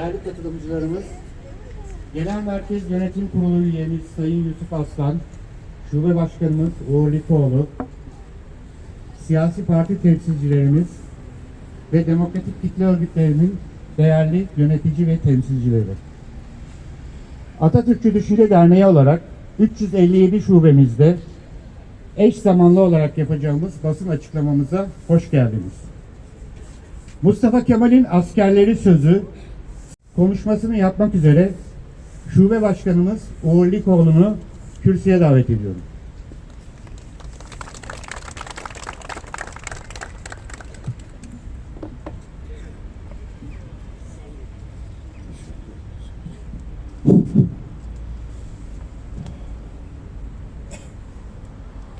katılımcılarımız, Genel Merkez Yönetim Kurulu üyemiz Sayın Yusuf Aslan, Şube Başkanımız Uğur Likoğlu, siyasi parti temsilcilerimiz ve demokratik kitle örgütlerinin değerli yönetici ve temsilcileri. Atatürkçü Düşünce Derneği olarak 357 şubemizde eş zamanlı olarak yapacağımız basın açıklamamıza hoş geldiniz. Mustafa Kemal'in askerleri sözü konuşmasını yapmak üzere Şube Başkanımız Uğur Likoğlu'nu kürsüye davet ediyorum.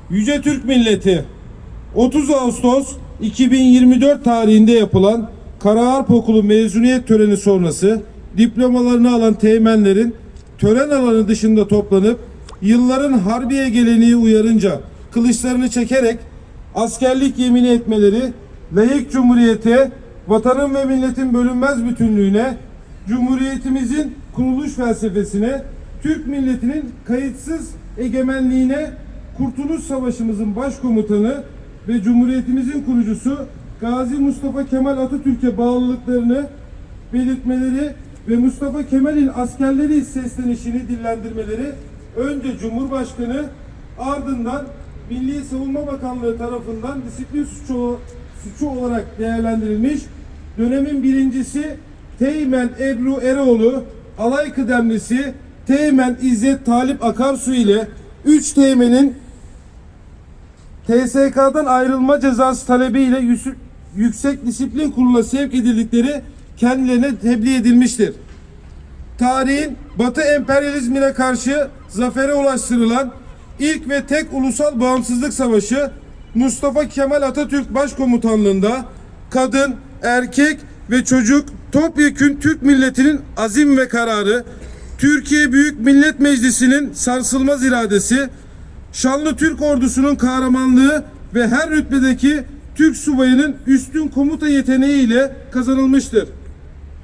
Yüce Türk Milleti 30 Ağustos 2024 tarihinde yapılan Karaharp Okulu mezuniyet töreni sonrası diplomalarını alan teğmenlerin tören alanı dışında toplanıp yılların harbiye geleneği uyarınca kılıçlarını çekerek askerlik yemini etmeleri layık cumhuriyete, vatanın ve milletin bölünmez bütünlüğüne, cumhuriyetimizin kuruluş felsefesine, Türk milletinin kayıtsız egemenliğine, Kurtuluş Savaşımızın başkomutanı ve Cumhuriyetimizin kurucusu Gazi Mustafa Kemal Atatürk'e bağlılıklarını belirtmeleri ve Mustafa Kemal'in askerleri seslenişini dillendirmeleri önce Cumhurbaşkanı ardından Milli Savunma Bakanlığı tarafından disiplin suçu, suçu olarak değerlendirilmiş. Dönemin birincisi Teğmen Ebru Eroğlu, alay kıdemlisi Teğmen İzzet Talip Akarsu ile 3 Teğmen'in TSK'dan ayrılma cezası talebiyle Yüksek Disiplin Kurulu'na sevk edildikleri kendilerine tebliğ edilmiştir. Tarihin Batı emperyalizmine karşı zafere ulaştırılan ilk ve tek ulusal bağımsızlık savaşı Mustafa Kemal Atatürk Başkomutanlığında kadın, erkek ve çocuk topyekün Türk milletinin azim ve kararı, Türkiye Büyük Millet Meclisi'nin sarsılmaz iradesi, şanlı Türk ordusunun kahramanlığı ve her rütbedeki Türk subayının üstün komuta yeteneğiyle kazanılmıştır.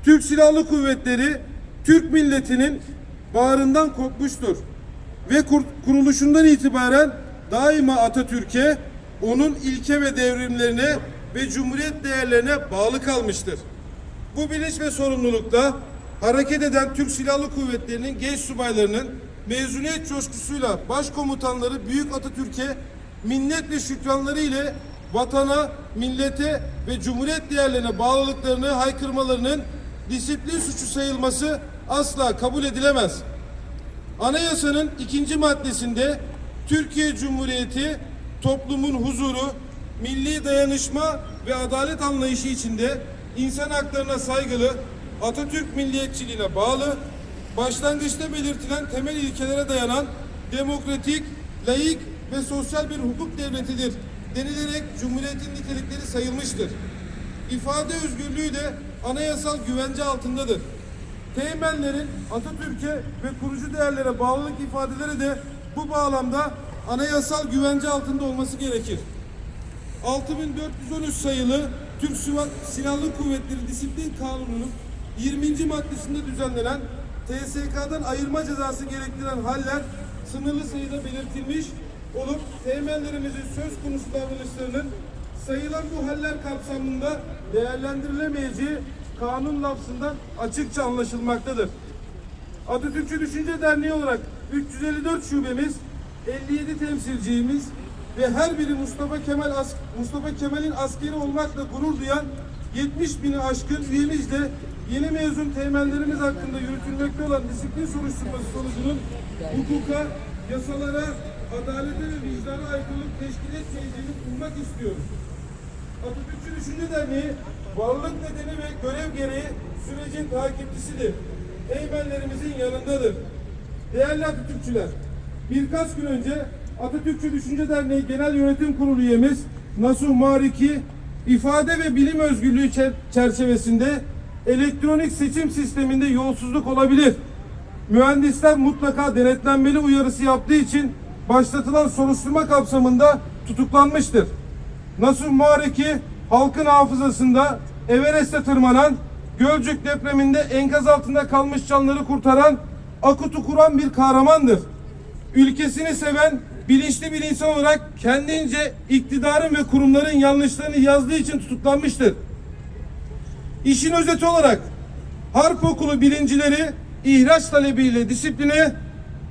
Türk Silahlı Kuvvetleri Türk milletinin bağrından kopmuştur ve kur- kuruluşundan itibaren daima Atatürk'e, onun ilke ve devrimlerine ve cumhuriyet değerlerine bağlı kalmıştır. Bu bilinç ve sorumlulukla hareket eden Türk Silahlı Kuvvetleri'nin genç subaylarının mezuniyet coşkusuyla başkomutanları Büyük Atatürk'e minnet ve şükranları ile vatana, millete ve cumhuriyet değerlerine bağlılıklarını haykırmalarının disiplin suçu sayılması asla kabul edilemez. Anayasanın ikinci maddesinde Türkiye Cumhuriyeti toplumun huzuru, milli dayanışma ve adalet anlayışı içinde insan haklarına saygılı, Atatürk milliyetçiliğine bağlı, başlangıçta belirtilen temel ilkelere dayanan demokratik, layık ve sosyal bir hukuk devletidir denilerek Cumhuriyet'in nitelikleri sayılmıştır. İfade özgürlüğü de anayasal güvence altındadır. Teğmenlerin Atatürk'e ve kurucu değerlere bağlılık ifadeleri de bu bağlamda anayasal güvence altında olması gerekir. 6413 sayılı Türk Silahlı Kuvvetleri Disiplin Kanunu'nun 20. maddesinde düzenlenen TSK'dan ayırma cezası gerektiren haller sınırlı sayıda belirtilmiş olup teğmenlerimizin söz konusu davranışlarının sayılan bu haller kapsamında değerlendirilemeyeceği kanun lafzından açıkça anlaşılmaktadır. Atatürkçü Düşünce Derneği olarak 354 şubemiz, 57 temsilcimiz ve her biri Mustafa Kemal Mustafa Kemal'in askeri olmakla gurur duyan 70 bini aşkın üyemizle yeni mezun teğmenlerimiz hakkında yürütülmekte olan disiplin soruşturması sonucunun hukuka, yasalara, adalete ve vicdana aykırılık teşkil etmeyeceğini ummak istiyoruz. Atatürkçü Düşünce Derneği varlık nedeni ve görev gereği sürecin takipçisidir. Teğmenlerimizin yanındadır. Değerli Atatürkçüler, birkaç gün önce Atatürkçü Düşünce Derneği Genel Yönetim Kurulu üyemiz Nasuh Mariki, ifade ve bilim özgürlüğü çer- çerçevesinde elektronik seçim sisteminde yolsuzluk olabilir. Mühendisler mutlaka denetlenmeli uyarısı yaptığı için başlatılan soruşturma kapsamında tutuklanmıştır. Nasuh Muhareki halkın hafızasında Everest'e tırmanan Gölcük depreminde enkaz altında kalmış canları kurtaran, Akut'u kuran bir kahramandır. Ülkesini seven, bilinçli bir insan olarak kendince iktidarın ve kurumların yanlışlarını yazdığı için tutuklanmıştır. İşin özeti olarak Harp Okulu birincileri ihraç talebiyle disipline,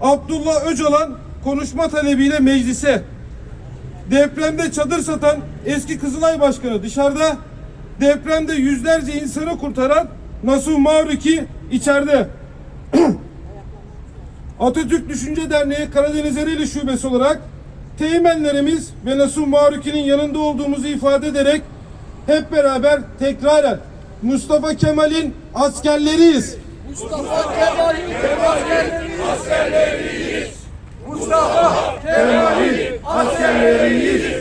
Abdullah Öcalan konuşma talebiyle meclise, depremde çadır satan eski Kızılay Başkanı dışarıda, depremde yüzlerce insanı kurtaran Nasuh Mavriki içeride. Atatürk Düşünce Derneği Karadeniz Ereğli Şubesi olarak teğmenlerimiz ve Nasuh Mavriki'nin yanında olduğumuzu ifade ederek hep beraber tekraren Mustafa Kemal'in askerleriyiz. Mustafa Kemal'in askerleriyiz. Mustafa Kemal'in askerleriyiz.